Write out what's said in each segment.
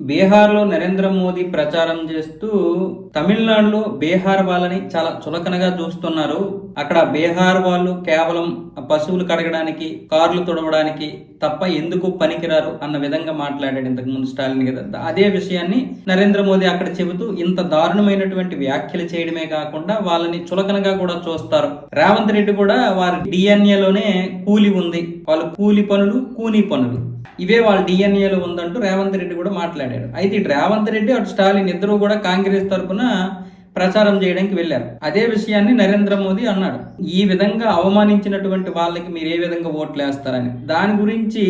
బీహార్లో నరేంద్ర మోదీ ప్రచారం చేస్తూ తమిళనాడులో బీహార్ వాళ్ళని చాలా చులకనగా చూస్తున్నారు. అక్కడ బీహార్ వాళ్ళు కేవలం పశువులు కడగడానికి కార్లు తుడవడానికి తప్ప ఎందుకు పనికిరారు అన్న విధంగా మాట్లాడాడు ఇంతకు ముందు స్టాలిన్ కదా అదే విషయాన్ని నరేంద్ర మోదీ అక్కడ చెబుతూ ఇంత దారుణమైనటువంటి వ్యాఖ్యలు చేయడమే కాకుండా వాళ్ళని చులకనగా కూడా చూస్తారు. రేవంత్ రెడ్డి కూడా వారి డిఎన్ఏలోనే కూలి ఉంది. వాళ్ళు కూలి పనులు కూని పనులు. ఇవే వాళ్ళ డిఎన్ఏలో ఉందంటూ రేవంత్ రెడ్డి కూడా మాట్లాడాడు. అయితే ఇటు రేవంత్ రెడ్డి అటు స్టాలిన్ ఇద్దరు కూడా కాంగ్రెస్ తరఫున ప్రచారం చేయడానికి వెళ్ళారు. అదే విషయాన్ని నరేంద్ర మోదీ అన్నాడు. ఈ విధంగా అవమానించినటువంటి వాళ్ళకి మీరు ఏ విధంగా ఓట్లు వేస్తారని. దాని గురించి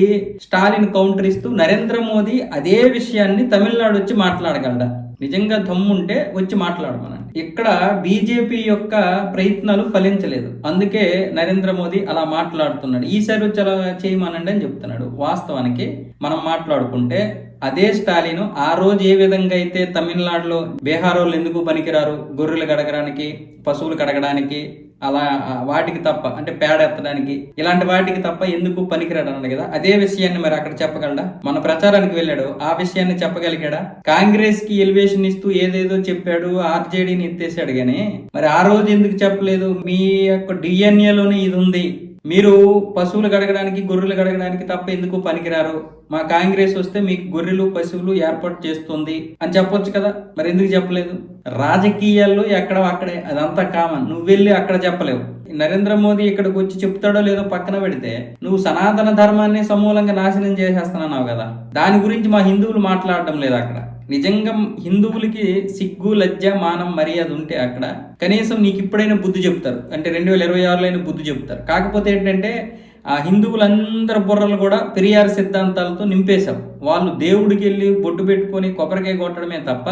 స్టాలిన్ కౌంటర్ ఇస్తూ నరేంద్ర మోదీ అదే విషయాన్ని తమిళనాడు వచ్చి మాట్లాడగలడా? నిజంగా దమ్ముంటే వచ్చి మాట్లాడమనండి. ఇక్కడ బీజేపీ యొక్క ప్రయత్నాలు ఫలించలేదు. అందుకే నరేంద్ర మోదీ అలా మాట్లాడుతున్నాడు. ఈసారి వచ్చి అలా చేయమనండి అని చెప్తున్నాడు. వాస్తవానికి మనం మాట్లాడుకుంటే అదే స్టాలిన్ ఆ రోజు ఏ విధంగా అయితే తమిళనాడులో బీహార్ వాళ్ళు ఎందుకు పనికిరారు? గొర్రెలు కడగడానికి పశువులు కడగడానికి అలా వాటికి తప్ప అంటే పేడ ఎత్తడానికి ఇలాంటి వాటికి తప్ప ఎందుకు పనికిరాడు అన్నాడు కదా. అదే విషయాన్ని మరి అక్కడ చెప్పగలడా? మన ప్రచారానికి వెళ్ళాడు. ఆ విషయాన్ని చెప్పగలిగాడా? కాంగ్రెస్కి ఎలివేషన్ ఇస్తూ ఏదేదో చెప్పాడు ఆర్జేడీని ఎత్తేసాడు గానీ మరి ఆ రోజు ఎందుకు చెప్పలేదు? మీ యొక్క డిఎన్ఏలోనే ఇది ఉంది. మీరు పశువులు గడగడానికి గొర్రెలు గడగడానికి తప్ప ఎందుకు పనికిరారు? మా కాంగ్రెస్ వస్తే మీకు గొర్రెలు పశువులు ఏర్పాటు చేస్తుంది అని చెప్పొచ్చు కదా. మరి ఎందుకు చెప్పలేదు? రాజకీయాల్లో ఎక్కడ అక్కడే. అదంతా కామన్. నువ్వు వెళ్ళి అక్కడ చెప్పలేవు. నరేంద్ర మోదీ ఇక్కడికి వచ్చి చెప్తాడో లేదో పక్కన పెడితే నువ్వు సనాతన ధర్మాన్ని సమూలంగా నాశనం చేసేస్తున్నావు కదా. దాని గురించి మా హిందువులు మాట్లాడడం లేదు అక్కడ. నిజంగా హిందువులకి సిగ్గు లజ్జ మానం మర్యాద ఉంటే అక్కడ కనీసం నీకు ఇప్పుడైనా బుద్ధి చెప్తారు. అంటే రెండు వేల ఇరవై ఆరులో అయినా బుద్ధి చెప్తారు. కాకపోతే ఏంటంటే ఆ హిందువులందరి బుర్రలు కూడా పెరియార్ సిద్ధాంతాలతో నింపేశాం. వాళ్ళు దేవుడికి వెళ్ళి బొట్టు పెట్టుకొని కొబ్బరికాయ కొట్టడమే తప్ప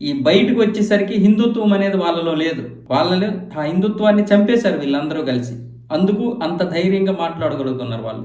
ఈ బయటకు వచ్చేసరికి హిందుత్వం అనేది వాళ్ళలో లేదు. వాళ్ళని ఆ హిందుత్వాన్ని చంపేశారు వీళ్ళందరూ కలిసి. అందుకు అంత ధైర్యంగా మాట్లాడగలుగుతున్నారు వాళ్ళు.